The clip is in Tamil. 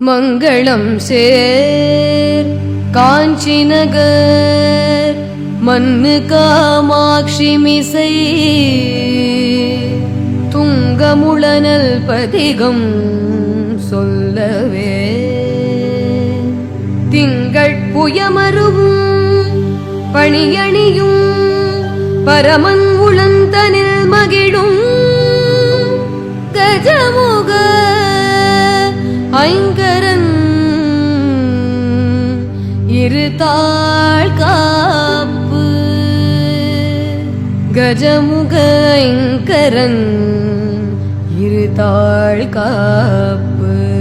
மங்களம் சேர். காஞ்சி நகர் மண்ணு காமாட்சி மிசை. துங்கமுழனல் பதிகம் சொல்லவே. திங்கள் புயமருவும் பணியணியும் பரமன் உளந்தனில் இருத்தாள் காப்பு. கஜமுக ஐங்கரன் இருதாள் காப்பு.